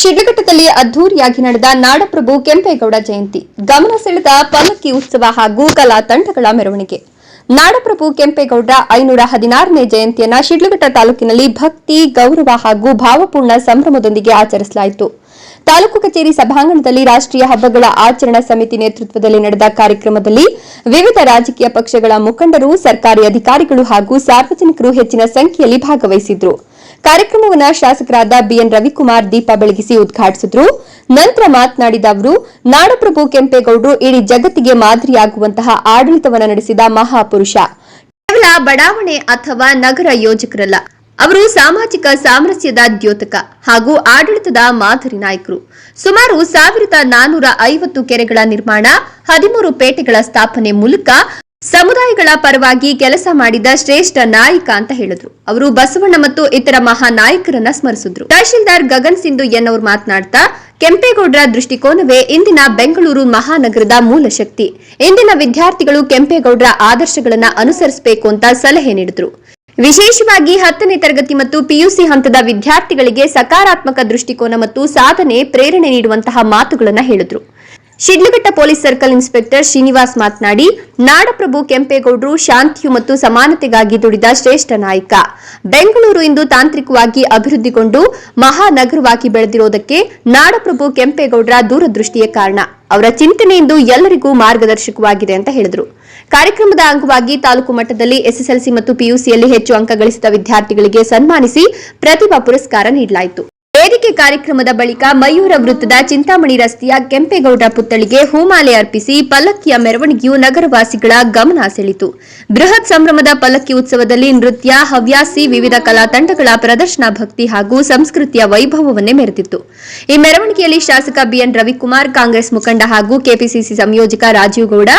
ಶಿಡ್ಲಘಟ್ಟದಲ್ಲಿ ಅದ್ದೂರಿಯಾಗಿ ನಡೆದ ನಾಡಪ್ರಭು ಕೆಂಪೇಗೌಡ ಜಯಂತಿ. ಗಮನ ಸೆಳೆದ ಪಲ್ಲಕ್ಕಿ ಉತ್ಸವ ಹಾಗೂ ಕಲಾ ತಂಡಗಳ ಮೆರವಣಿಗೆ. ನಾಡಪ್ರಭು ಕೆಂಪೇಗೌಡ ಐನೂರ ಹದಿನಾರನೇ ಜಯಂತಿಯನ್ನು ಶಿಡ್ಲಘಟ್ಟ ತಾಲೂಕಿನಲ್ಲಿ ಭಕ್ತಿ, ಗೌರವ ಹಾಗೂ ಭಾವಪೂರ್ಣ ಸಂಭ್ರಮದೊಂದಿಗೆ ಆಚರಿಸಲಾಯಿತು. ತಾಲೂಕು ಕಚೇರಿ ಸಭಾಂಗಣದಲ್ಲಿ ರಾಷ್ಟ್ರೀಯ ಹಬ್ಬಗಳ ಆಚರಣಾ ಸಮಿತಿ ನೇತೃತ್ವದಲ್ಲಿ ನಡೆದ ಕಾರ್ಯಕ್ರಮದಲ್ಲಿ ವಿವಿಧ ರಾಜಕೀಯ ಪಕ್ಷಗಳ ಮುಖಂಡರು, ಸರ್ಕಾರಿ ಅಧಿಕಾರಿಗಳು ಹಾಗೂ ಸಾರ್ವಜನಿಕರು ಹೆಚ್ಚಿನ ಸಂಖ್ಯೆಯಲ್ಲಿ ಭಾಗವಹಿಸಿದ್ರು. ಕಾರ್ಯಕ್ರಮವನ್ನು ಶಾಸಕರಾದ ಬಿಎನ್ ರವಿಕುಮಾರ್ ದೀಪ ಬೆಳಗಿಸಿ ಉದ್ಘಾಟಿಸಿದ್ರು. ನಂತರ ಮಾತನಾಡಿದ ಅವರು, ನಾಡಪ್ರಭು ಕೆಂಪೇಗೌಡರು ಇಡೀ ಜಗತ್ತಿಗೆ ಮಾದರಿಯಾಗುವಂತಹ ಆಡಳಿತವನ್ನು ನಡೆಸಿದ ಮಹಾಪುರುಷ. ಕೇವಲ ಬಡಾವಣೆ ಅಥವಾ ನಗರ ಯೋಜಕರಲ್ಲ, ಅವರು ಸಾಮಾಜಿಕ ಸಾಮರಸ್ಯದ ದ್ಯೋತಕ ಹಾಗೂ ಆಡಳಿತದ ಮಾದರಿ ನಾಯಕರು. ಸುಮಾರು ಸಾವಿರದ ನಾನೂರ ಐವತ್ತು ಕೆರೆಗಳ ನಿರ್ಮಾಣ, ಹದಿಮೂರು ಪೇಟೆಗಳ ಸ್ಥಾಪನೆ ಮೂಲಕ ಸಮುದಾಯಗಳ ಪರವಾಗಿ ಕೆಲಸ ಮಾಡಿದ ಶ್ರೇಷ್ಠ ನಾಯಕ ಅಂತ ಹೇಳಿದ್ರು. ಅವರು ಬಸವಣ್ಣ ಮತ್ತು ಇತರ ಮಹಾ ನಾಯಕರನ್ನ ಸ್ಮರಿಸಿದ್ರು. ತಹಶೀಲ್ದಾರ್ ಗಗನ್ ಸಿಂಧು ಎನ್ ಅವರು ಮಾತನಾಡ್ತಾ, ಕೆಂಪೇಗೌಡರ ದೃಷ್ಟಿಕೋನವೇ ಇಂದಿನ ಬೆಂಗಳೂರು ಮಹಾನಗರದ ಮೂಲ ಶಕ್ತಿ. ಇಂದಿನ ವಿದ್ಯಾರ್ಥಿಗಳು ಕೆಂಪೇಗೌಡರ ಆದರ್ಶಗಳನ್ನ ಅನುಸರಿಸಬೇಕು ಅಂತ ಸಲಹೆ ನೀಡಿದ್ರು. ವಿಶೇಷವಾಗಿ ಹತ್ತನೇ ತರಗತಿ ಮತ್ತು ಪಿಯುಸಿ ಹಂತದ ವಿದ್ಯಾರ್ಥಿಗಳಿಗೆ ಸಕಾರಾತ್ಮಕ ದೃಷ್ಟಿಕೋನ ಮತ್ತು ಸಾಧನೆ, ಪ್ರೇರಣೆ ನೀಡುವಂತಹ ಮಾತುಗಳನ್ನು ಹೇಳಿದ್ರು. Sidlaghatta police circle inspector Srinivas ಮಾತನಾಡಿ, ನಾಡಪ್ರಭು ಕೆಂಪೇಗೌಡರು ಶಾಂತಿಯು ಮತ್ತು ಸಮಾನತೆಗಾಗಿ ದುಡಿದ ಶ್ರೇಷ್ಠ ನಾಯಕ. ಬೆಂಗಳೂರು ಇಂದು ತಾಂತ್ರಿಕವಾಗಿ ಅಭಿವೃದ್ಧಿಗೊಂಡು ಮಹಾನಗರವಾಗಿ ಬೆಳೆದಿರುವುದಕ್ಕೆ ನಾಡಪ್ರಭು ಕೆಂಪೇಗೌಡರ ದೂರದೃಷ್ಟಿಯೇ ಕಾರಣ. ಅವರ ಚಿಂತನೆ ಇಂದು ಎಲ್ಲರಿಗೂ ಮಾರ್ಗದರ್ಶಕವಾಗಿದೆ ಅಂತ ಹೇಳಿದರು. ಕಾರ್ಯಕ್ರಮದ ಅಂಗವಾಗಿ ತಾಲೂಕು ಮಟ್ಟದಲ್ಲಿ ಎಸ್ಎಸ್ಎಲ್ಸಿ ಮತ್ತು ಪಿಯುಸಿಯಲ್ಲಿ ಹೆಚ್ಚು ಅಂಕ ಗಳಿಸಿದ ವಿದ್ಯಾರ್ಥಿಗಳಿಗೆ ಸನ್ಮಾನಿಸಿ ಪ್ರತಿಭಾ ಪುರಸ್ಕಾರ ನೀಡಲಾಯಿತು. ವೇದಿಕೆ ಕಾರ್ಯಕ್ರಮದ ಬಳಿಕ ಮಯೂರ ವೃತ್ತದ ಚಿಂತಾಮಣಿ ರಸ್ತೆಯ ಕೆಂಪೇಗೌಡ ಪುತ್ಥಳಿಗೆ ಹೂಮಾಲೆ ಅರ್ಪಿಸಿ ಪಲ್ಲಕ್ಕಿಯ ಮೆರವಣಿಗೆಯು ನಗರವಾಸಿಗಳ ಗಮನ ಸೆಳಿತು ಬೃಹತ್ ಸಂಭ್ರಮದ ಪಲ್ಲಕ್ಕಿ ಉತ್ಸವದಲ್ಲಿ ನೃತ್ಯ, ಹವ್ಯಾಸಿ, ವಿವಿಧ ಕಲಾ ತಂಡಗಳ ಪ್ರದರ್ಶನ, ಭಕ್ತಿ ಹಾಗೂ ಸಂಸ್ಕೃತಿಯ ವೈಭವವನ್ನೇ ಮೆರೆದಿತ್ತು. ಈ ಮೆರವಣಿಗೆಯಲ್ಲಿ ಶಾಸಕ ಬಿಎನ್ ರವಿಕುಮಾರ್, ಕಾಂಗ್ರೆಸ್ ಮುಖಂಡ ಹಾಗೂ ಕೆಪಿಸಿಸಿ ಸಂಯೋಜಕ ರಾಜೀವ್ ಗೌಡ,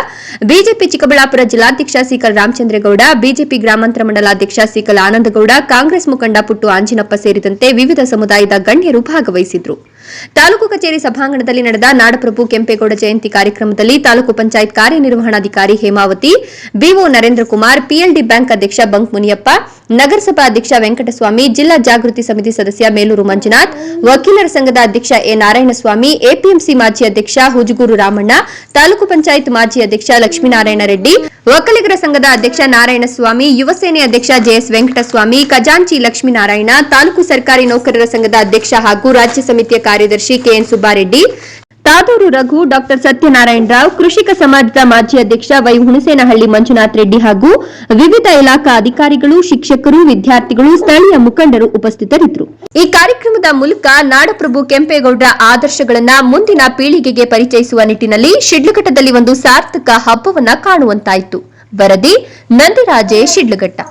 ಬಿಜೆಪಿ ಚಿಕ್ಕಬಳ್ಳಾಪುರ ಜಿಲ್ಲಾಧ್ಯಕ್ಷ ಸಿಕಲ್ ರಾಮಚಂದ್ರೇಗೌಡ, ಬಿಜೆಪಿ ಗ್ರಾಮಾಂತರ ಮಂಡಲಾಧ್ಯಕ್ಷ ಸಿಕಲ್ ಆನಂದಗೌಡ, ಕಾಂಗ್ರೆಸ್ ಮುಖಂಡ ಪುಟ್ಟು ಆಂಜಿನಪ್ಪ ಸೇರಿದಂತೆ ವಿವಿಧ ಸಮುದಾಯದ ಗಣ್ಯರು ಭಾಗವಹಿಸಿದ್ರು. ತಾಲೂಕು ಕಚೇರಿ ಸಭಾಂಗಣದಲ್ಲಿ ನಡೆದ ನಾಡಪ್ರಭು ಕೆಂಪೇಗೌಡ ಜಯಂತಿ ಕಾರ್ಯಕ್ರಮದಲ್ಲಿ ತಾಲೂಕು ಪಂಚಾಯತ್ ಕಾರ್ಯನಿರ್ವಹಣಾಧಿಕಾರಿ Hemavathi, BO Narendra Kumar, PLD bank ಅಧ್ಯಕ್ಷ ಬಂಕ್ ಮುನಿಯಪ್ಪ, ನಗರಸಭಾ ಅಧ್ಯಕ್ಷ ವೆಂಕಟಸ್ವಾಮಿ, ಜಿಲ್ಲಾ ಜಾಗೃತಿ ಸಮಿತಿ ಸದಸ್ಯ ಮೇಲೂರು ಮಂಜುನಾಥ್, ವಕೀಲರ ಸಂಘದ ಅಧ್ಯಕ್ಷ ಎ ನಾರಾಯಣಸ್ವಾಮಿ, ಎಪಿಎಂಸಿ ಮಾಜಿ ಅಧ್ಯಕ್ಷ ಹುಜಗೂರು ರಾಮಣ್ಣ, ತಾಲೂಕು ಪಂಚಾಯತ್ ಮಾಜಿ ಅಧ್ಯಕ್ಷ ಲಕ್ಷ್ಮೀನಾರಾಯಣ ರೆಡ್ಡಿ ಒಕ್ಕಲಿಗರ ಸಂಘದ ಅಧ್ಯಕ್ಷ ನಾರಾಯಣಸ್ವಾಮಿ, ಯುವಸೇನೆ ಅಧ್ಯಕ್ಷ ಜೆಎಸ್ ವೆಂಕಟಸ್ವಾಮಿ, ಖಜಾಂಚಿ ಲಕ್ಷ್ಮೀನಾರಾಯಣ, ತಾಲೂಕು ಸರ್ಕಾರಿ ನೌಕರರ ಸಂಘದ ಅಧ್ಯಕ್ಷ ಹಾಗೂ ರಾಜ್ಯ ಸಮಿತಿಯ ಕಾರ್ಯದರ್ಶಿ ಕೆಎನ್ ಸುಬ್ಬಾರೆಡ್ಡಿ. ತಾದೂರು ರಘು, ಡಾಕ್ಟರ್ ಸತ್ಯನಾರಾಯಣ ರಾವ್, ಕೃಷಿಕ ಸಮಾಜದ ಮಾಜಿ ಅಧ್ಯಕ್ಷ ವೈ ಹುಣಸೇನಹಳ್ಳಿ ಮಂಜುನಾಥ್ ರೆಡ್ಡಿ ಹಾಗೂ ವಿವಿಧ ಇಲಾಖಾ ಅಧಿಕಾರಿಗಳು, ಶಿಕ್ಷಕರು, ವಿದ್ಯಾರ್ಥಿಗಳು, ಸ್ಥಳೀಯ ಮುಖಂಡರು ಉಪಸ್ಥಿತರಿದ್ದರು. ಈ ಕಾರ್ಯಕ್ರಮದ ಮೂಲಕ ನಾಡಪ್ರಭು ಕೆಂಪೇಗೌಡರ ಆದರ್ಶಗಳನ್ನ ಮುಂದಿನ ಪೀಳಿಗೆಗೆ ಪರಿಚಯಿಸುವ ನಿಟ್ಟಿನಲ್ಲಿ ಶಿಡ್ಲಘಟ್ಟದಲ್ಲಿ ಒಂದು ಸಾರ್ಥಕ ಹಬ್ಬವನ್ನ ಕಾಣುವಂತಾಯಿತು. ವರದಿ ನಂದಿರಾಜೇ ಶಿಡ್ಲಘಟ್ಟ.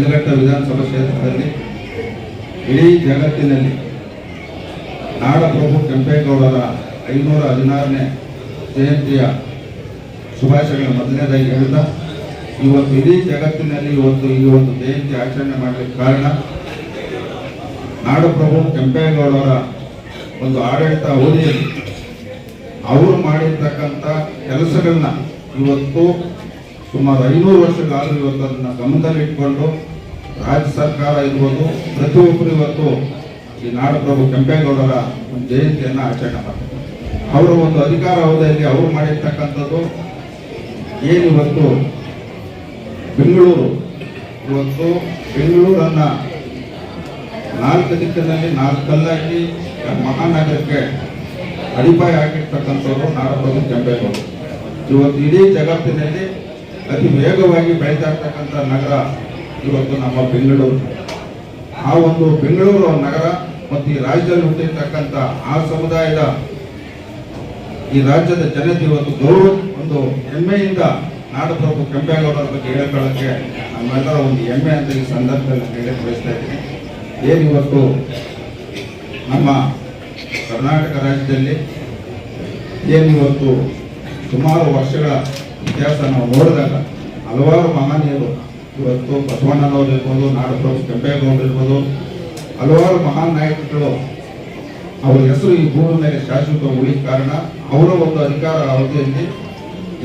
ಶಿಡ್ಲಘಟ್ಟ ವಿಧಾನಸಭಾ ಕ್ಷೇತ್ರದಲ್ಲಿ ಇಡೀ ಜಗತ್ತಿನಲ್ಲಿ ನಾಡಪ್ರಭು ಕೆಂಪೇಗೌಡರ ಐನೂರ ಹದಿನಾರನೇ ಜಯಂತಿಯ ಶುಭಾಶಯಗಳ ಮೊದಲನೇದಾಗಿ ಹೇಳ್ತಾ, ಇವತ್ತು ಇಡೀ ಜಗತ್ತಿನಲ್ಲಿ ಇವತ್ತು ಈ ಒಂದು ಜಯಂತಿ ಆಚರಣೆ ಮಾಡಲಿಕ್ಕೆ ಕಾರಣ ನಾಡಪ್ರಭು ಕೆಂಪೇಗೌಡರ ಒಂದು ಆಡಳಿತ ಅವಧಿಯಲ್ಲಿ ಅವರು ಮಾಡಿರ್ತಕ್ಕಂಥ ಕೆಲಸಗಳನ್ನ ಇವತ್ತು ಸುಮಾರು ಐನೂರು ವರ್ಷಗಳಾದರೂ ಇವತ್ತು ಅದನ್ನು ಗಮನದಲ್ಲಿಟ್ಕೊಂಡು ರಾಜ್ಯ ಸರ್ಕಾರ ಇರ್ಬೋದು, ಪ್ರತಿಯೊಬ್ಬರು ಇವತ್ತು ಈ ನಾಡಪ್ರಭು ಕೆಂಪೇಗೌಡರ ಒಂದು ಜಯಂತಿಯನ್ನು ಆಚರಣೆ ಮಾಡ್ತಾರೆ. ಅವರ ಒಂದು ಅಧಿಕಾರ ಅವಧಿಯಲ್ಲಿ ಅವರು ಮಾಡಿರ್ತಕ್ಕಂಥದ್ದು ಏನು ಇವತ್ತು ಬೆಂಗಳೂರು? ಇವತ್ತು ಬೆಂಗಳೂರನ್ನ ನಾಲ್ಕು ದಿಕ್ಕಿನಲ್ಲಿ ನಾಲ್ಕು ಕಲ್ಲಾಗಿ ಮಹಾನಗರಕ್ಕೆ ಅಡಿಪಾಯ ಆಗಿರ್ತಕ್ಕಂಥವ್ರು ನಾಡಪ್ರಭು ಕೆಂಪೇಗೌಡರು. ಇವತ್ತು ಇಡೀ ಜಗತ್ತಿನಲ್ಲಿ ಅತಿ ವೇಗವಾಗಿ ಬೆಳೀತಾ ಇರ್ತಕ್ಕಂಥ ನಗರ ಇವತ್ತು ನಮ್ಮ ಬೆಂಗಳೂರು. ಆ ಒಂದು ಬೆಂಗಳೂರು ನಗರ ಮತ್ತು ಈ ರಾಜ್ಯದಲ್ಲಿ ಹುಟ್ಟಿರ್ತಕ್ಕಂಥ ಆ ಸಮುದಾಯದ ಈ ರಾಜ್ಯದ ಜನತೆ ಇವತ್ತು ಗೌರವ, ಒಂದು ಹೆಮ್ಮೆಯಿಂದ ನಾಡಪ್ರಭು ಕೆಂಪೇಗೌಡರ ಬಗ್ಗೆ ಹೇಳ್ಕೊಳ್ಳೋಕ್ಕೆ ನಮ್ಮೆಲ್ಲರ ಒಂದು ಹೆಮ್ಮೆ ಅಂತ ಈ ಸಂದರ್ಭದಲ್ಲಿ ಹೇಳಿ ಬಯಸ್ತಾ ಇದ್ದೀನಿ. ಏನಿವತ್ತು ನಮ್ಮ ಕರ್ನಾಟಕ ರಾಜ್ಯದಲ್ಲಿ ಏನಿವತ್ತು ಸುಮಾರು ವರ್ಷಗಳ ಇತಿಹಾಸ ನಾವು ನೋಡಿದಾಗ ಹಲವಾರು ಮಹನೀಯರು ಇವತ್ತು ಬಸವಣ್ಣನವರು ಇರ್ಬೋದು ನಾಡಪ್ರಭು ಕೆಂಪೇಗೌಡರು ಇರ್ಬೋದು ಹಲವಾರು ಮಹಾನ್ ನಾಯಕರುಗಳು ಅವರ ಹೆಸರು ಈ ಭೂಮಿ ಮೇಲೆ ಶಾಶ್ವತ ಉಳಿದ ಕಾರಣ ಅವರ ಒಂದು ಅಧಿಕಾರ ಅವಧಿಯಲ್ಲಿ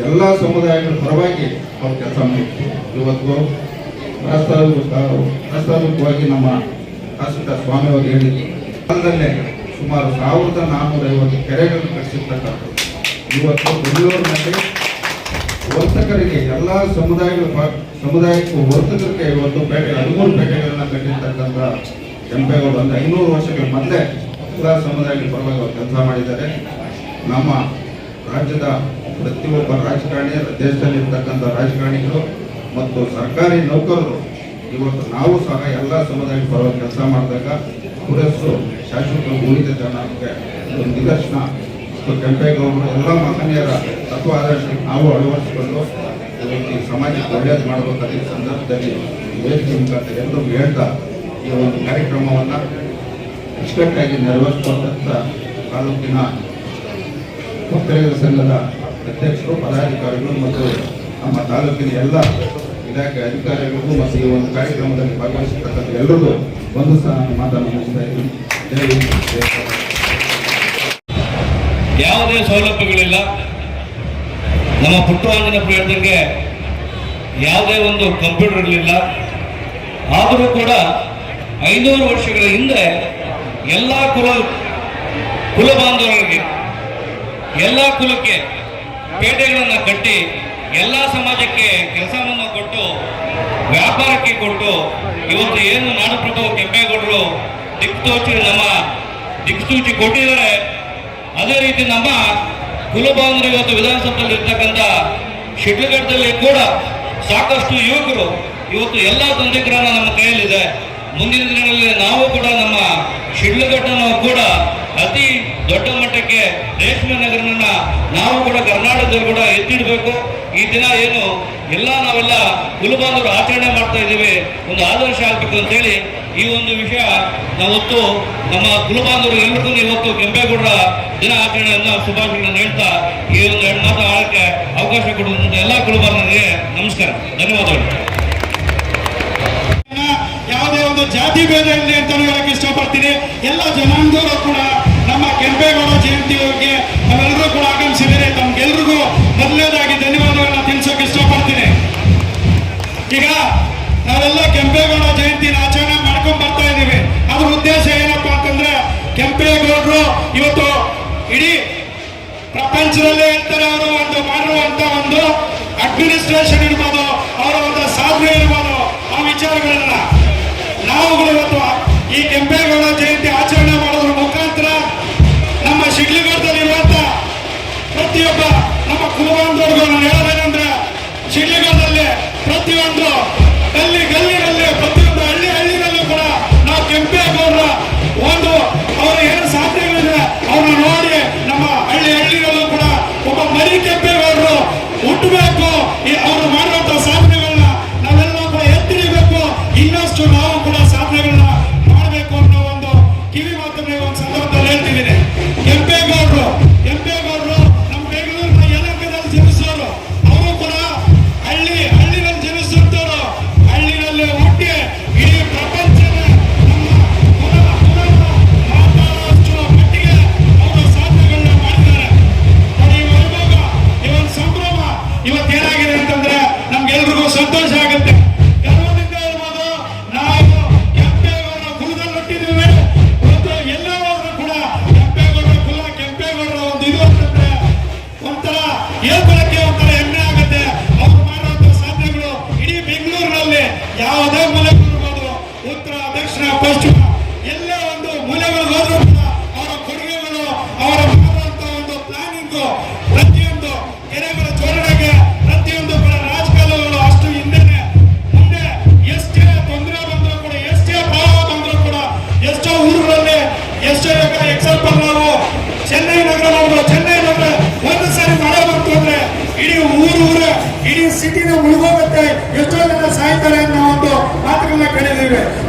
ಎಲ್ಲ ಸಮುದಾಯಗಳ ಪರವಾಗಿ ಅವರು ಕೆಲಸ ಮಾಡಿದ್ರು. ಇವತ್ತು ಪ್ರಾಸ್ತಾವಿಕ ಪ್ರಾಸ್ತಾವಿಕವಾಗಿ ನಮ್ಮ ತಹಸೀಲ್ದಾರ್ ಸ್ವಾಮಿ ಅವರು ಹೇಳಿದ್ರು. ಕಾಲದಲ್ಲೇ ಸುಮಾರು ಸಾವಿರದ ನಾನ್ನೂರ ಐವತ್ತು ಕೆರೆಗಳನ್ನು ಕಟ್ಟಿಸಿರ್ತಕ್ಕಂಥದ್ದು. ಇವತ್ತು ಬೆಂಗಳೂರಿನಲ್ಲಿ ವರ್ತಕರಿಗೆ ಎಲ್ಲ ಸಮುದಾಯಗಳ ಸಮುದಾಯಕ್ಕೂ ವರ್ತಕರಿಗೆ ಇವತ್ತು ಪೇಟೆ, ಹದಿಮೂರು ಪೇಟೆಗಳನ್ನ ಕಟ್ಟಿರ್ತಕ್ಕಂಥ ಕೆಂಪೇಗೌಡ ಒಂದು ಐನೂರು ವರ್ಷಗಳ ಮೊದಲೇ ಎಲ್ಲ ಸಮುದಾಯಗಳ ಪರವಾಗಿ ಅವರು ಕೆಲಸ ಮಾಡಿದ್ದಾರೆ. ನಮ್ಮ ರಾಜ್ಯದ ಪ್ರತಿಯೊಬ್ಬ ರಾಜಕಾರಣಿ ದೇಶದಲ್ಲಿ ಇರ್ತಕ್ಕಂಥ ರಾಜಕಾರಣಿಗಳು ಮತ್ತು ಸರ್ಕಾರಿ ನೌಕರರು ಇವತ್ತು ನಾವು ಸಹ ಎಲ್ಲ ಸಮುದಾಯದ ಪರವಾಗಿ ಕೆಲಸ ಮಾಡಿದಾಗ ಪುರಸ್ಸು ಶಾಶ್ವತ ಉಳಿದ ಜನಕ್ಕೆ ಒಂದು ನಿದರ್ಶನ ಮತ್ತು ಎಲ್ಲ ಮಹನೀಯರ ತತ್ವ ಆದರ್ಶ ನಾವು ಅಳವಡಿಸಿಕೊಂಡು ಈ ಸಮಾಜಕ್ಕೆ ಒಳ್ಳೆಯದು ಮಾಡಬೇಕಾದ ಈ ಸಂದರ್ಭದಲ್ಲಿ ವೇದಿಕೆ ಮುಖಾಂತರ ಎಲ್ಲರೂ ಹೇಳ್ತಾ ಈ ಒಂದು ಕಾರ್ಯಕ್ರಮವನ್ನು ಅಚ್ಚುಕಟ್ಟಾಗಿ ನೆರವೇರಿಸುವಂಥ ತಾಲೂಕಿನ ಒಕ್ಕಲಿಗರ ಸಂಘದ ಅಧ್ಯಕ್ಷರು, ಪದಾಧಿಕಾರಿಗಳು ಮತ್ತು ನಮ್ಮ ತಾಲೂಕಿನ ಎಲ್ಲ ಇಲಾಖೆ ಅಧಿಕಾರಿಗಳಿಗೂ ಮತ್ತು ಈ ಒಂದು ಕಾರ್ಯಕ್ರಮದಲ್ಲಿ ಭಾಗವಹಿಸಿರ್ತಕ್ಕಂಥ ಎಲ್ಲರಿಗೂ ಒಂದು ಸಹ ಮಾತನ್ನು ಮುಗಿಸ್ತಾ ಇದ್ದೀನಿ. ಯಾವುದೇ ಸೌಲಭ್ಯಗಳಿಲ್ಲ. ನಮ್ಮ ಪುಟ್ಟರಾಜನ ಪ್ರಯತ್ನಕ್ಕೆ ಯಾವುದೇ ಒಂದು ಕಂಪ್ಯೂಟರ್ ಇರಲಿಲ್ಲ. ಆದರೂ ಕೂಡ ಐನೂರು ವರ್ಷಗಳ ಹಿಂದೆ ಎಲ್ಲ ಕುಲ ಕುಲ ಬಾಂಧವರಿಗೆ, ಎಲ್ಲ ಕುಲಕ್ಕೆ ಪೇಟೆಗಳನ್ನು ಕಟ್ಟಿ ಎಲ್ಲ ಸಮಾಜಕ್ಕೆ ಕೆಲಸವನ್ನು ಕೊಟ್ಟು, ವ್ಯಾಪಾರಕ್ಕೆ ಕೊಟ್ಟು, ಇವತ್ತು ಏನು ನಾಡಪ್ರಭು ಕೆಂಪೇಗೌಡರು ದಿಕ್ಸೂಚಿ ನಮ್ಮ ದಿಕ್ಸೂಚಿ ಕೊಟ್ಟಿದ್ದಾರೆ. ಅದೇ ರೀತಿ ನಮ್ಮ ಕುಲಬಾಂಧವರು ಇವತ್ತು ವಿಧಾನಸಭೆಯಲ್ಲಿ ಇರ್ತಕ್ಕಂಥ ಶಿಡ್ಲಘಟ್ಟದಲ್ಲಿ ಕೂಡ ಸಾಕಷ್ಟು ಯುವಕರು ಇವತ್ತು ಎಲ್ಲ ತಂತ್ರಜ್ಞಾನ ನಮ್ಮ ಕೈಯಲ್ಲಿದೆ. ಮುಂದಿನ ದಿನಗಳಲ್ಲಿ ನಾವು ಕೂಡ ನಮ್ಮ ಶಿಡ್ಲಘಟ್ಟನ್ನು ಕೂಡ ಅತಿ ದೊಡ್ಡ ಮಟ್ಟಕ್ಕೆ ರೇಷ್ಮೆ ನಗರನ ನಾವು ಕೂಡ ಕರ್ನಾಟಕದಲ್ಲಿ ಕೂಡ ಎತ್ತಿಡಬೇಕು. ಈ ದಿನ ಏನು ಎಲ್ಲ ನಾವೆಲ್ಲ ಕುಲಬಾಂಧವರು ಆಚರಣೆ ಮಾಡ್ತಾ ಇದ್ದೀವಿ. ಒಂದು ಆದರ್ಶ ಆಗ್ಬೇಕು ಅಂತೇಳಿ ಈ ಒಂದು ವಿಷಯ ನಾವತ್ತು ನಮ್ಮ ಕುಲಬಾಂಧವರು ಎಲ್ರಿಗೂ ಇವತ್ತು ಕೆಂಪೇಗೌಡರ ದಿನ ಆಚರಣೆಯನ್ನ ಶುಭಾಶಯಗಳನ್ನು ಹೇಳ್ತಾ ಈ ಒಂದು ಎರಡು ಮಾತು ಆಳಕ್ಕೆ ಅವಕಾಶ ಕೊಡುವಂತ ಎಲ್ಲ ಕುಲಬಾಂಧವರಿಗೆ ನಮಸ್ಕಾರ. ಧನ್ಯವಾದಗಳು. ಯಾವುದೇ ಒಂದು ಜಾತಿ ಭೇದ ಇಲ್ಲ ಅಂತ ಹೇಳಕ್ಕೆ ಇಷ್ಟಪಡ್ತೀನಿ. ಎಲ್ಲ ಜನಾಂಗದವರು ಕೂಡ ನಮ್ಮ ಕೆಂಪೇಗೌಡ ಜಯಂತಿಗೆ ನಾವೆಲ್ಲರೂ ಕೂಡ ಆಗಮಿಸಿದರೆ ತಮ್ಗೆಲ್ರಿಗೂ ಮೊದಲನೇದಾಗಿ ಧನ್ಯವಾದಗಳನ್ನ ತಿಳಿಸೋಕೆ ಇಷ್ಟಪಡ್ತೀನಿ. ಈಗ ನಾವೆಲ್ಲ ಕೆಂಪೇಗೌಡ ಜಯಂತಿನ ಆಚರಣೆ ಮಾಡ್ಕೊಂಡ್ ಬರ್ತಾ ಇದ್ದೀವಿ. ಅದ್ರ ಉದ್ದೇಶ ಏನಪ್ಪಾ ಅಂತಂದ್ರೆ ಕೆಂಪೇಗೌಡರು ಇವತ್ತು ಇಡೀ ಪ್ರಪಂಚದಲ್ಲೇ ಹೇಳ್ತಾರೆ ಅವರು ಒಂದು ಮಾಡಿರುವಂತ ಒಂದು ಅಡ್ಮಿನಿಸ್ಟ್ರೇಷನ್ ಇರ್ಬೋದು, ಅವರ ಒಂದು ಸಾಧನೆ ಇರ್ಬೋದು, ಆ ವಿಚಾರಗಳನ್ನ ನಾವುಗಳು ಇವತ್ತು ಈ ಕೆಂಪೇಗೌಡ Colombia.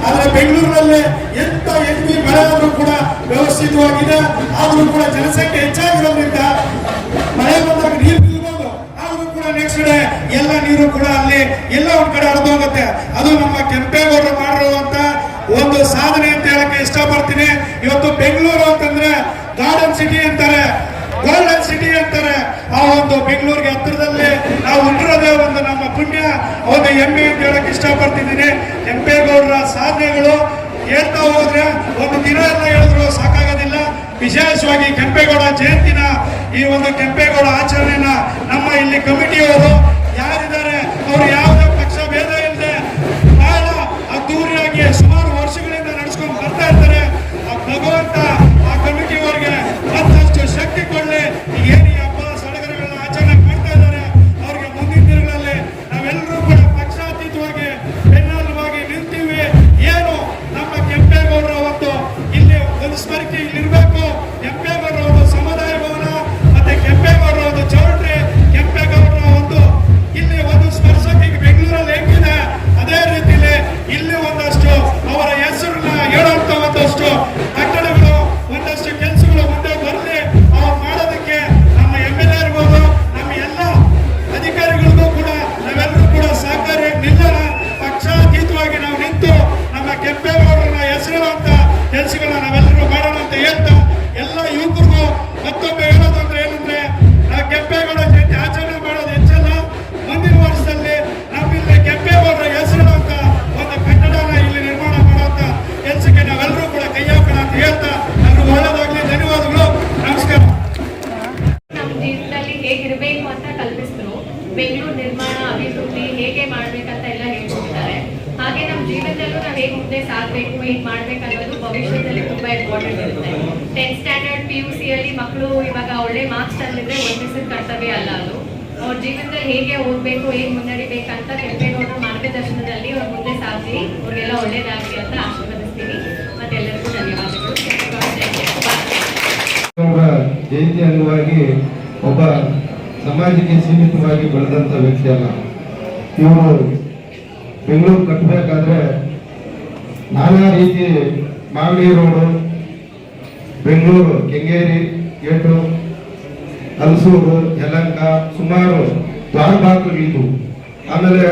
ಆದ್ರೆ ಬೆಂಗಳೂರಿನಲ್ಲಿ ಎಂತ ಬಿ ಮಳೆ ಆದ್ರೂ ಕೂಡ ವ್ಯವಸ್ಥಿತವಾಗಿದೆ. ಆದ್ರೂ ಕೂಡ ಜನಸಂಖ್ಯೆ ಹೆಚ್ಚಾಗಿರೋದ್ರಿಂದ ಮಳೆ ಬಂದಾಗ ನೀರು ನಿಲ್ಬೋದು ಆದ್ರೂ ಕೂಡ ನೆಕ್ಸ್ಟ್ ಡೇ ಎಲ್ಲ ನೀರು ಕೂಡ ಅಲ್ಲಿ ಎಲ್ಲ ಒಂದ್ ಕಡೆ ಹರಿದೋಗುತ್ತೆ ಅದು ನಮ್ಮ ಕೆಂಪೇಗೌಡರು ಮಾಡಿರುವಂತ ಒಂದು ಸಾಧನೆ ಅಂತ ಹೇಳಕ್ಕೆ ಇಷ್ಟಪಡ್ತೀನಿ. ಇವತ್ತು ಬೆಂಗಳೂರು ಅಂತಂದ್ರೆ ಗಾರ್ಡನ್ ಸಿಟಿ ಅಂತಾರೆ. ಗೋಲ್ಡನ್ ಸಿಟಿ ಅಂತಾರೆ. ಆ ಒಂದು ಬೆಂಗಳೂರಿಗೆ ಹತ್ತಿರದಲ್ಲಿ ನಾವು ಉಂಟಿರೋದೇ ಒಂದು ನಮ್ಮ ಪುಣ್ಯ, ಒಂದು ಹೆಮ್ಮೆ ಅಂತ ಹೇಳಕ್ ಇಷ್ಟಪಡ್ತಿದ್ದೀನಿ. ಎಂಪೆ ಹೋದ್ರೆ ಒಂದು ದಿನ ಎಲ್ಲ ಹೇಳಿದ್ರು ಸಾಕಾಗೋದಿಲ್ಲ. ವಿಶೇಷವಾಗಿ ಕೆಂಪೇಗೌಡ ಜಯಂತಿನ ಈ ಒಂದು ಕೆಂಪೇಗೌಡ ಆಚರಣೆನ ನಮ್ಮ ಇಲ್ಲಿ ಕಮಿಟಿಯವರು ಯಾರಿದ್ದಾರೆ, ಅವರು ಯಾವುದೇ ಕೆಲಸಗಳನ್ನ ನಾವೆಲ್ಲರೂ ಮಾಡೋಣ ಅಂತ ಹೇಳ್ತಾ ಎಲ್ಲ ಯುವಕರಿಗೂ ಮತ್ತೊಮ್ಮೆ ಹೇಳೋದು ಜೀವನದಲ್ಲೂ ನಾವು ಹೇಗೆ ಮುಂದೆ ಸಾಗಬೇಕು ಹೇಗೆ ಮಾಡ್ಬೇಕು ಅನ್ನೋದು ಭವಿಷ್ಯದಲ್ಲಿ ತುಂಬಾ ಇಂಪಾರ್ಟೆಂಟ್ ಇರುತ್ತೆ. ಟೆಂತ್ ಸ್ಟ್ಯಾಂಡರ್ಡ್ ಪಿ ಯು ಸಿಯಲ್ಲಿ ಮಕ್ಕಳು ಇವಾಗ ಒಳ್ಳೆ ಮಾರ್ಕ್ಸ್ ತಂದಿದ್ರೆ ಒಂದು ದಿವಸದ ಕರ್ತವ್ಯ ಅಲ್ಲ ಅದು. ಅವ್ರ ಜೀವನದಲ್ಲಿ ಹೇಗೆ ಓದಬೇಕು ಹೇಗೆ ಮುನ್ನಡಿಬೇಕಂತ ಕೆಂಪೇಗೌಡ ಮಾರ್ಗದರ್ಶನದಲ್ಲಿ ಅವ್ರ ಮುಂದೆ ಸಾಗಿ ಅವ್ರಿಗೆಲ್ಲ ಒಳ್ಳೇದಾಗಲಿ ಅಂತ ಆಶೀರ್ವದಿಸ್ತೀನಿ. ಮತ್ತೆಲ್ಲರಿಗೂ ಧನ್ಯವಾದಗಳು. ಜಯಂತಿ ಅಂಗವಾಗಿ ಒಬ್ಬ ಸಮಾಜಕ್ಕೆ ಸೀಮಿತವಾಗಿ ಬೆಳೆದಂತ ವ್ಯಕ್ತಿ ಅಲ್ಲ. ಇವರು ಬೆಂಗಳೂರು ಕಟ್ಟಬೇಕಾದ್ರೆ ನಾನಾ ರೀತಿ ಮಾಗಡಿ ರೋಡು, ಬೆಂಗಳೂರು, ಕೆಂಗೇರಿ ಗೇಟು ಹಲಸೂರು, ಯಲಂಕ, ಸುಮಾರು ದ್ವಾರಬಾಗಿಲು ಆಮೇಲೆ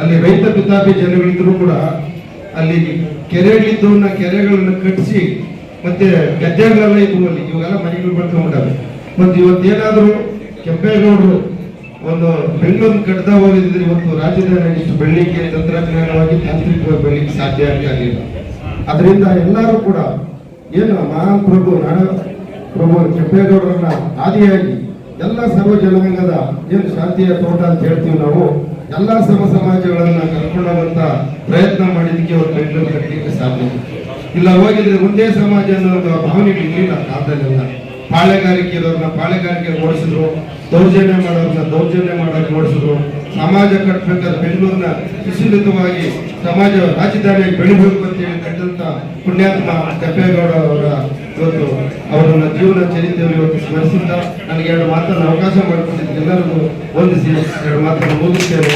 ಅಲ್ಲಿ ರೈತ ಪಿತಾಪಿ ಜನಗಳಿದ್ರು ಕೂಡ ಅಲ್ಲಿ ಕೆರೆಗಳಿದ್ದವನ್ನ ಕೆರೆಗಳನ್ನ ಕಟ್ಟಿಸಿ ಮತ್ತೆ ಗದ್ದೆಗಳೆಲ್ಲ ಇದ್ವು ಅಲ್ಲಿ. ಇವಾಗೆಲ್ಲ ಮನೆಗಳು ಬೆಳ್ಕೊಂಡ್ಬಿಟ್ಟಾವೆ ಮತ್ತೆ ಇವತ್ತೇನಾದರೂ ಕೆಂಪೇಗೌಡರು ಒಂದು ಬೆಂಗಳೂರು ಕಟ್ತಾ ಹೋಗಿದ್ರೆ ಇವತ್ತು ರಾಜ್ಯದಲ್ಲಿ ಇಷ್ಟು ಬೆಳ್ಳಿಕ್ಕೆ ತಂತ್ರಜ್ಞಾನವಾಗಿ ತಾಂತ್ರಿಕ ಬೆಳಿಗ್ಗೆ ಸಾಧ್ಯ ಆಗಲಿಲ್ಲ ಅದರಿಂದ ಎಲ್ಲರೂ ಕೂಡ ಏನು ಮಹಾನ್ ಪ್ರಭು, ನಾಡ ಪ್ರಭು ಕೆಂಪೇಗೌಡರನ್ನ ಆದಿಯಾಗಿ ಎಲ್ಲ ಸರ್ವ ಜನಾಂಗದ ಏನು ಶಾಂತಿಯ ತೋಟ ಅಂತ ಹೇಳ್ತೀವಿ ನಾವು, ಎಲ್ಲ ಸಮ ಸಮಾಜಗಳನ್ನ ಕರ್ಕೊಂಡೋಗಂತ ಪ್ರಯತ್ನ ಮಾಡಿದಕ್ಕೆ ಅವ್ರ ಬೆಂಗಳೂರು ಕಟ್ಟಲಿಕ್ಕೆ ಸಾಧ್ಯ ಇಲ್ಲ. ಹೋಗಿದ್ರೆ ಒಂದೇ ಸಮಾಜ ಅನ್ನೋ ಭಾವನೆ ಇರಲಿಲ್ಲ ಕಾಲದಲ್ಲೆಲ್ಲ. ಪಾಳೆಗಾರಿಕೆ ಇರೋರನ್ನ ಪಾಳೆಗಾರಿಕೆ ಓಡಿಸಿದ್ರು. ದೌರ್ಜನ್ಯ ಮಾಡೋದನ್ನ ದೌರ್ಜನ್ಯ ಮಾಡೋಕೆ ಓಡಿಸಿದ್ರು ಸಮಾಜ ಕಟ್ಟಬೇಕಾದ್ರೆ ಬೆಂಗಳೂರಿನ ಸುಶೀಲಿತವಾಗಿ ಸಮಾಜ ರಾಜಧಾನಿಯಾಗಿ ಬೆಳಿಬೇಕು ಅಂತ ಹೇಳಿ ಕಟ್ಟಂತ ಪುಣ್ಯಾತ್ಮ ಕಪ್ಪೇಗೌಡ ಅವರ ಇವತ್ತು ಅವರನ್ನ ಜೀವನ ಚರಿತ್ರೆಯಲ್ಲಿ ಇವತ್ತು ಸ್ಮರಿಸಿದ್ದ ನನಗೆ ಎರಡು ಮಾತನ್ನು ಅವಕಾಶ ಮಾಡಿಕೊಟ್ಟಿದ್ದಕ್ಕೆ ಎಲ್ಲರಿಗೂ ವಂದಿಸಿ, ಎರಡು ಮಾತನ್ನು ಮುಗಿಸ್ತೇನೆ